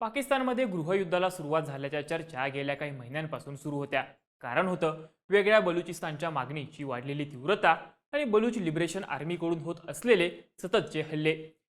पाकिस्तानमध्ये गृहयुद्धाला सुरुवात झाल्याच्या चर्चा गेल्या काही महिन्यांपासून सुरू होत्या. कारण होतं वेगळ्या बलुचिस्तानच्या मागणीची वाढलेली तीव्रता आणि बलूच लिबरेशन आर्मीकडून होत असलेले सततचे हल्ले.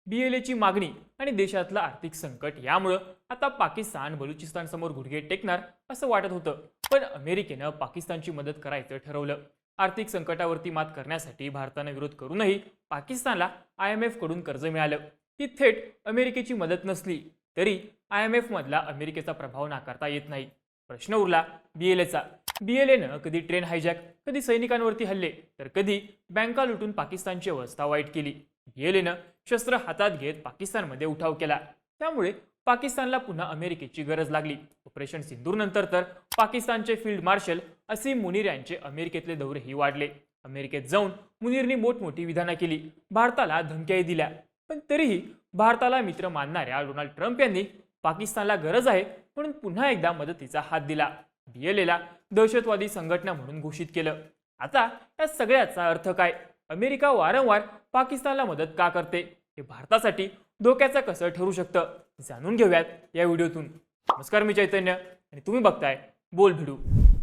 बीएलएची मागणी आणि देशातलं आर्थिक संकट यामुळं आता पाकिस्तान बलुचिस्तानसमोर गुडघे टेकणार असं वाटत होतं. पण अमेरिकेनं पाकिस्तानची मदत करायचं ठरवलं. आर्थिक संकटावरती मात करण्यासाठी भारतानं विरोध करूनही पाकिस्तानला आय एम एफकडून कर्ज मिळालं. ही थेट अमेरिकेची मदत नसली तरी आय एम मधला अमेरिकेचा प्रभाव नाकारता येत नाही. प्रश्न उरला बीएलएचा बीएलएनं कधी ट्रेन हायजॅक कधी सैनिकांवरती हल्ले तर कधी बँका लुटून पाकिस्तानची अवस्था वाईट केली. बीएलएनं शस्त्र हातात घेत पाकिस्तानमध्ये उठाव केला. त्यामुळे पाकिस्तानला पुन्हा अमेरिकेची गरज लागली. ऑपरेशन सिंदूरनंतर तर पाकिस्तानचे फील्ड मार्शल असीम मुनीर यांचे अमेरिकेतले दौरेही वाढले. अमेरिकेत जाऊन मुनीरनी मोठमोठी विधानं केली. भारताला धमक्याही दिल्या. पण तरीही भारताला मित्र मानणाऱ्या डोनाल्ड ट्रम्प यांनी पाकिस्तानला गरज आहे म्हणून पुन्हा एकदा मदतीचा हात दिला. बीएलएला दहशतवादी संघटना म्हणून घोषित केलं. आता या सगळ्याचा अर्थ काय? अमेरिका वारंवार पाकिस्तानला मदत का करते? हे भारतासाठी धोक्याचं कसं ठरू शकतं? जाणून घेऊयात या व्हिडिओतून. नमस्कार मी चैतन्य आणि तुम्ही बघताय बोल भिडू.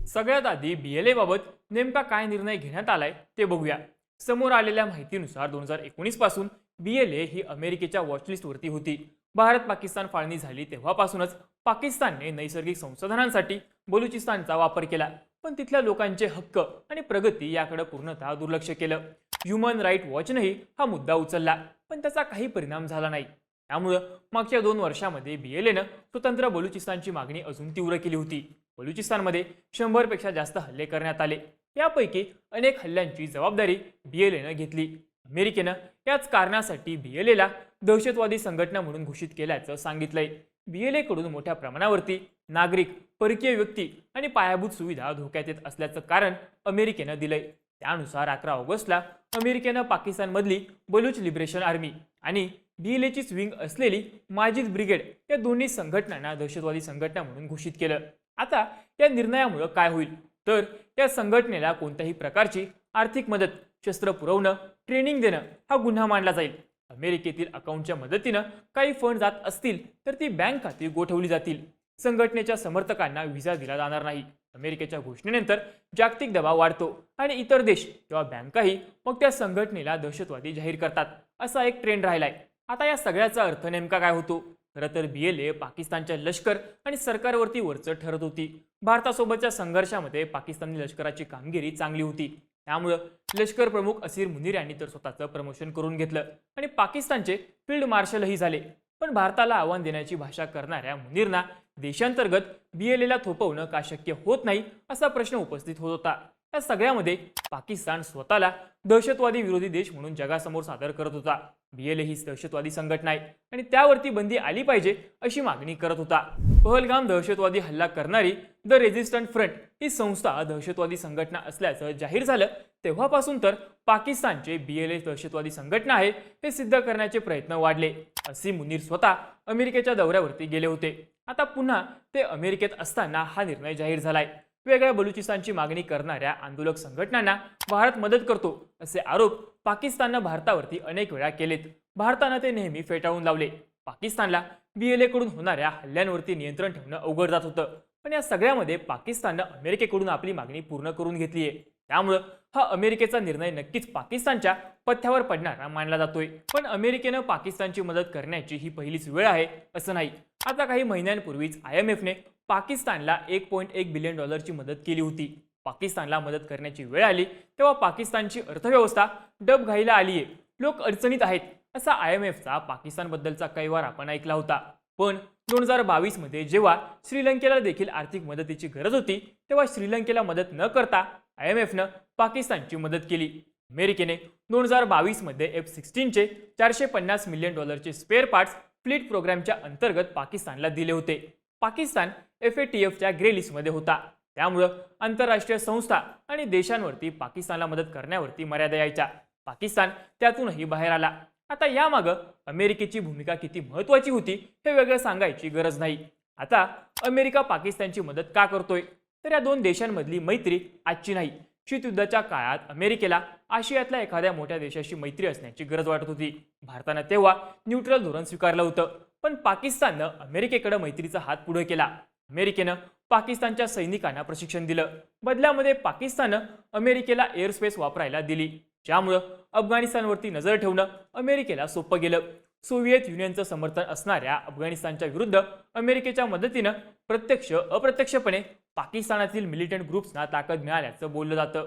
सगळ्यात आधी बीएलए बाबत नेमका काय निर्णय घेण्यात आलाय ते बघूया. समोर आलेल्या माहितीनुसार दोन हजार एकोणीसपासून बीएलए ही अमेरिकेच्या वॉचलिस्टवरती होती. भारत पाकिस्तान फाळणी झाली तेव्हापासूनच पाकिस्तानने नैसर्गिक संसाधनांसाठी बलुचिस्तानचा वापर केला. पण तिथल्या लोकांचे हक्क आणि प्रगती याकडे पूर्णतः दुर्लक्ष केलं. ह्युमन राईट वॉचनंही हा मुद्दा उचलला पण त्याचा काही परिणाम झाला नाही. त्यामुळं मागच्या दोन वर्षामध्ये बी एल एनं स्वतंत्र बलुचिस्तानची मागणी अजून तीव्र केली होती. बलुचिस्तानमध्ये शंभरपेक्षा जास्त हल्ले करण्यात आले. यापैकी अनेक हल्ल्यांची जबाबदारी बी एल एनं घेतली. अमेरिकेनं याच कारणासाठी बीएलएला दहशतवादी संघटना म्हणून घोषित केल्याचं सांगितलंय. बीएलए कडून मोठ्या प्रमाणावरती नागरिक परकीय व्यक्ती आणि पायाभूत सुविधा धोक्यात येत असल्याचं कारण अमेरिकेनं दिलंय. त्यानुसार अकरा ऑगस्टला अमेरिकेनं पाकिस्तानमधली बलूच लिबरेशन आर्मी आणि बीएलएची स्विंग असलेली माजिद ब्रिगेड या दोन्ही संघटनांना दहशतवादी संघटना म्हणून घोषित केलं. आता या निर्णयामुळं काय होईल? तर या संघटनेला कोणत्याही प्रकारची आर्थिक मदत शस्त्र पुरवणं ट्रेनिंग देणं हा गुन्हा मानला जाईल. अमेरिकेतील अकाउंटच्या मदतीनं काही फंड जात असतील तर ती बँक खाती गोठवली जातील. संघटनेच्या समर्थकांना व्हिसा दिला जाणार नाही. अमेरिकेच्या घोषणेनंतर जागतिक दबाव वाढतो आणि इतर देश किंवा बँकाही मग त्या संघटनेला दहशतवादी जाहीर करतात असा एक ट्रेंड राहिलाय. आता या सगळ्याचा अर्थ नेमका काय होतो? खरं तर बी एल ए पाकिस्तानच्या लष्कर आणि सरकारवरती वरचं ठरत होती. भारतासोबतच्या संघर्षामध्ये पाकिस्तानी लष्कराची कामगिरी चांगली होती. त्यामुळं लष्कर प्रमुख असीर मुनीर यांनी तर स्वतःचं प्रमोशन करून घेतलं आणि पाकिस्तानचे फील्ड मार्शलही झाले. पण भारताला आव्हान देण्याची भाषा करणाऱ्या मुनीरना देशांतर्गत बीएलएला थोपवणं का शक्य होत नाही असा प्रश्न उपस्थित होत होता. या सगळ्यामध्ये पाकिस्तान स्वतःला दहशतवादी विरोधी देश म्हणून जगासमोर सादर करत होता. बीएलए ही दहशतवादी संघटना आहे. आणि त्यावरती बंदी आली पाहिजे अशी मागणी करत होता. पहलगाम दहशतवादी हल्ला करणारी द रेझिस्टंट फ्रंट ही संस्था दहशतवादी संघटना असल्याचं जाहीर झालं. तेव्हापासून तर पाकिस्तानचे बीएलए दहशतवादी संघटना आहे हे सिद्ध करण्याचे प्रयत्न वाढले. असी मुनीर स्वतः अमेरिकेच्या दौऱ्यावरती गेले होते. आता पुन्हा ते अमेरिकेत असताना हा निर्णय जाहीर झालाय. वेगळ्या बलुचिस्तानची मागणी करणाऱ्या आंदोलक संघटनांना भारत मदत करतो असे आरोप पाकिस्ताननं भारतावरती अनेक वेळा केलेत. भारतानं ते नेहमी फेटाळून लावले. पाकिस्तानला बीएलएकडून होणाऱ्या हल्ल्यांवरती नियंत्रण ठेवणं अवघड जात होतं. पण या सगळ्यामध्ये पाकिस्ताननं अमेरिकेकडून आपली मागणी पूर्ण करून घेतलीय त्यामुळं हा अमेरिकेचा निर्णय नक्कीच पाकिस्तानच्या पथ्यावर पडणारा मानला जातोय. पण अमेरिकेनं पाकिस्तानची मदत करण्याची ही पहिलीच वेळ आहे असं नाही. आता काही महिन्यांपूर्वीच आय एम एफने पाकिस्तानला एक पॉईंट एक बिलियन डॉलरची मदत केली होती. पाकिस्तानला मदत करण्याची वेळ आली तेव्हा पाकिस्तानची अर्थव्यवस्था डबघाईला आहे लोक अडचणीत आहेत असा आय एम एफचा पाकिस्तानबद्दलचा कैवार आपण ऐकला होता. पण दोन हजार बावीसमध्ये जेव्हा श्रीलंकेला देखील आर्थिक मदतीची गरज होती तेव्हा श्रीलंकेला मदत न करता आय एम एफनं पाकिस्तानची मदत केली. अमेरिकेने दोन हजार बावीसमध्ये एफ सिक्स्टीनचे चारशे पन्नास मिलियन डॉलरचे स्पेअर पार्ट्स फ्लीट प्रोग्रामच्या अंतर्गत पाकिस्तानला दिले होते. पाकिस्तान एफ ए टी एफच्या ग्रे लिस्टमध्ये होता. त्यामुळं आंतरराष्ट्रीय संस्था आणि देशांवरती पाकिस्तानला मदत करण्यावरती मर्यादा यायच्या. पाकिस्तान त्यातूनही बाहेर आला. आता यामागं अमेरिकेची भूमिका किती महत्वाची होती हे वेगळं सांगायची गरज नाही. आता अमेरिका पाकिस्तानची मदत का करतोय? तर या दोन देशांमधली मैत्री आजची नाही. शीतयुद्धाच्या काळात अमेरिकेला आशियातल्या एखाद्या मोठ्या देशाशी मैत्री असण्याची गरज वाटत होती. भारतानं तेव्हा न्यूट्रल धोरण स्वीकारलं होतं. पण पाकिस्ताननं अमेरिकेकडे मैत्रीचा हात पुढे केला. अमेरिकेनं पाकिस्तानच्या सैनिकांना प्रशिक्षण दिलं. बदल्यामध्ये पाकिस्ताननं अमेरिकेला एअरस्पेस वापरायला दिली. ज्यामुळं अफगाणिस्तानवरती नजर ठेवणं अमेरिकेला सोपं गेलं. सोव्हिएत युनियनचं समर्थन असणाऱ्या अफगाणिस्तानच्या विरुद्ध अमेरिकेच्या मदतीनं प्रत्यक्ष अप्रत्यक्षपणे पाकिस्तानातील मिलिटंट ग्रुप्सना ताकद मिळाल्याचं बोललं जातं.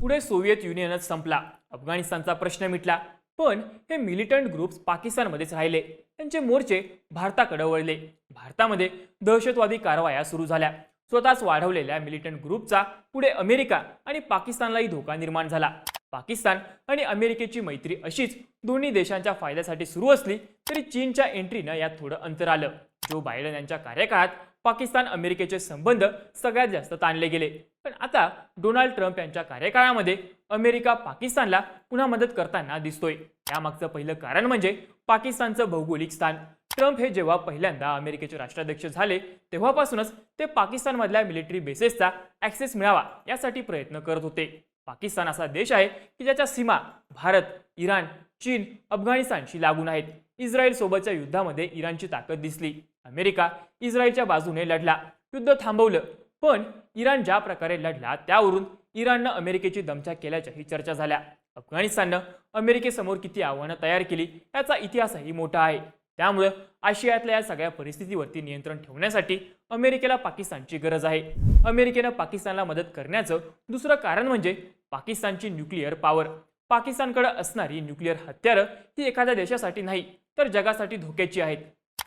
पुढे सोव्हिएत युनियनच संपला. अफगाणिस्तानचा प्रश्न मिटला. पण हे मिलिटंट ग्रुप्स पाकिस्तानमध्येच राहिले. त्यांचे मोर्चे भारताकडे वळले. भारतामध्ये दहशतवादी कारवाया सुरू झाल्या. स्वतःच वाढवलेल्या मिलिटंट ग्रुपचा पुढे अमेरिका आणि पाकिस्तानलाही धोका निर्माण झाला. पाकिस्तान आणि अमेरिकेची मैत्री अशीच दोन्ही देशांच्या फायद्यासाठी सुरू असली तरी चीनच्या एंट्रीनं यात थोडं अंतर आलं. जो बायडन यांच्या कार्यकाळात पाकिस्तान अमेरिकेचे संबंध सगळ्यात जास्त ताणले गेले. पण आता डोनाल्ड ट्रम्प यांच्या कार्यकाळामध्ये अमेरिका पाकिस्तानला पुन्हा मदत करताना दिसतोय. यामागचं पहिलं कारण म्हणजे पाकिस्तानचं भौगोलिक स्थान. ट्रम्प हे जेव्हा पहिल्यांदा अमेरिकेचे राष्ट्राध्यक्ष झाले तेव्हापासूनच ते पाकिस्तानमधल्या मिलिटरी बेसेसचा ॲक्सेस मिळावा यासाठी प्रयत्न करत होते. पाकिस्तान असा देश आहे की ज्याच्या सीमा भारत इराण चीन अफगाणिस्तानशी लागून आहेत. इस्रायल सोबतच्या युद्धामध्ये इराणची ताकद दिसली. अमेरिका इस्रायलच्या बाजूने लढला. युद्ध थांबवलं. पण इराण ज्या प्रकारे लढला त्यावरून इराणनं अमेरिकेची दमछाक केल्याच्याही चर्चा झाल्या. अफगाणिस्ताननं अमेरिकेसमोर किती आव्हानं तयार केली याचा इतिहासही मोठा आहे. त्यामुळं आशियातल्या या सगळ्या परिस्थितीवरती नियंत्रण ठेवण्यासाठी अमेरिकेला पाकिस्तानची गरज आहे. अमेरिकेनं पाकिस्तानला मदत करण्याचं दुसरं कारण म्हणजे पाकिस्तानची न्यूक्लिअर पॉवर. पाकिस्तानकडे असणारी न्यूक्लिअर हत्यारं ही एखाद्या देशासाठी नाही तर जगासाठी धोक्याची आहेत.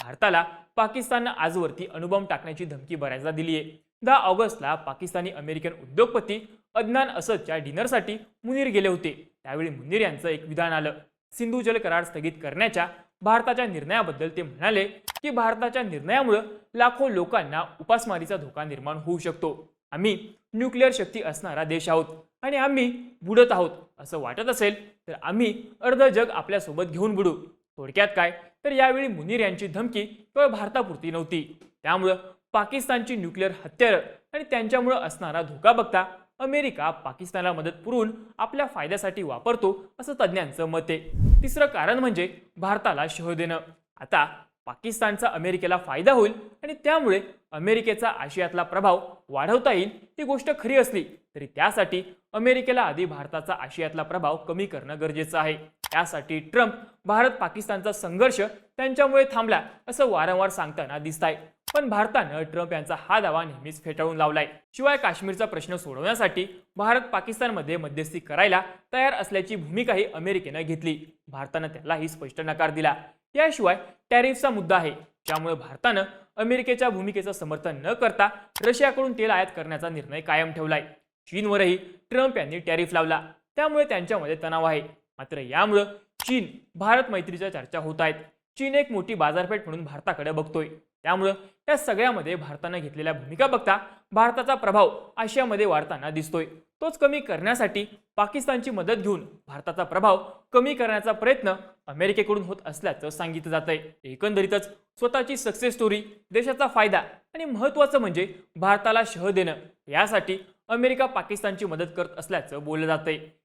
भारताला पाकिस्ताननं आजवरती अणुबॉम्ब टाकण्याची धमकी बऱ्याचदा दिली आहे. दहा ऑगस्टला पाकिस्तानी अमेरिकन उद्योगपती अदनान असदच्या डिनरसाठी मुनीर गेले होते. त्यावेळी मुनीर यांचं एक विधान आलं. सिंधू जल करार स्थगित करण्याच्या भारताच्या निर्णयाबद्दल ते म्हणाले की भारताच्या निर्णयामुळे लाखो लोकांना उपासमारीचा धोका निर्माण होऊ शकतो. आम्ही न्यूक्लिअर शक्ती असणारा देश आहोत आणि आम्ही बुडत आहोत असं वाटत असेल तर आम्ही अर्ध जग आपल्यासोबत घेऊन बुडू. थोडक्यात काय? तर यावेळी मुनीर यांची धमकी केवळ भारतापुरती नव्हती. त्यामुळं पाकिस्तानची न्यूक्लिअर हत्यारं आणि त्यांच्यामुळं असणारा धोका बघता अमेरिका पाकिस्तानला मदत पुरवून आपल्या फायद्यासाठी वापरतो असं तज्ज्ञांचं मत आहे. तिसरं कारण म्हणजे भारताला शह देणं. आता पाकिस्तानचा अमेरिकेला फायदा होईल आणि त्यामुळे अमेरिकेचा आशियातला प्रभाव वाढवता येईल ही गोष्ट खरी असली तरी त्यासाठी अमेरिकेला आधी भारताचा आशियातला प्रभाव कमी करणं गरजेचं आहे. त्यासाठी ट्रम्प भारत पाकिस्तानचा संघर्ष त्यांच्यामुळे थांबला असं वारंवार सांगताना दिसत आहे पण भारतानं ट्रम्प यांचा हा दावा नेहमीच फेटाळून लावलाय. शिवाय काश्मीरचा प्रश्न सोडवण्यासाठी भारत पाकिस्तानमध्ये मध्यस्थी करायला तयार असल्याची भूमिकाही अमेरिकेनं घेतली. भारतानं त्यालाही स्पष्ट नकार दिला. याशिवाय टॅरिफचा मुद्दा आहे. ज्यामुळे भारतानं अमेरिकेच्या भूमिकेचं समर्थन न करता रशियाकडून तेल आयात करण्याचा निर्णय कायम ठेवलाय. चीनवरही ट्रम्प यांनी टॅरिफ लावला. त्यामुळे त्यांच्यामध्ये तणाव आहे. मात्र यामुळं चीन भारत मैत्रीच्या चर्चा होत आहेत. चीन एक मोठी बाजारपेठ म्हणून भारताकडे बघतोय. त्यामुळं या सगळ्यामध्ये भारतानं घेतलेल्या भूमिका बघता भारताचा प्रभाव आशियामध्ये वाढताना दिसतोय. तोच कमी करण्यासाठी पाकिस्तानची मदत घेऊन भारताचा प्रभाव कमी करण्याचा प्रयत्न अमेरिकेकडून होत असल्याचं सांगितलं जात आहे एकंदरीतच स्वतःची सक्सेस स्टोरी देशाचा फायदा आणि महत्त्वाचं म्हणजे भारताला शह देणं यासाठी अमेरिका पाकिस्तानची मदत करत असल्याचं बोललं जात आहे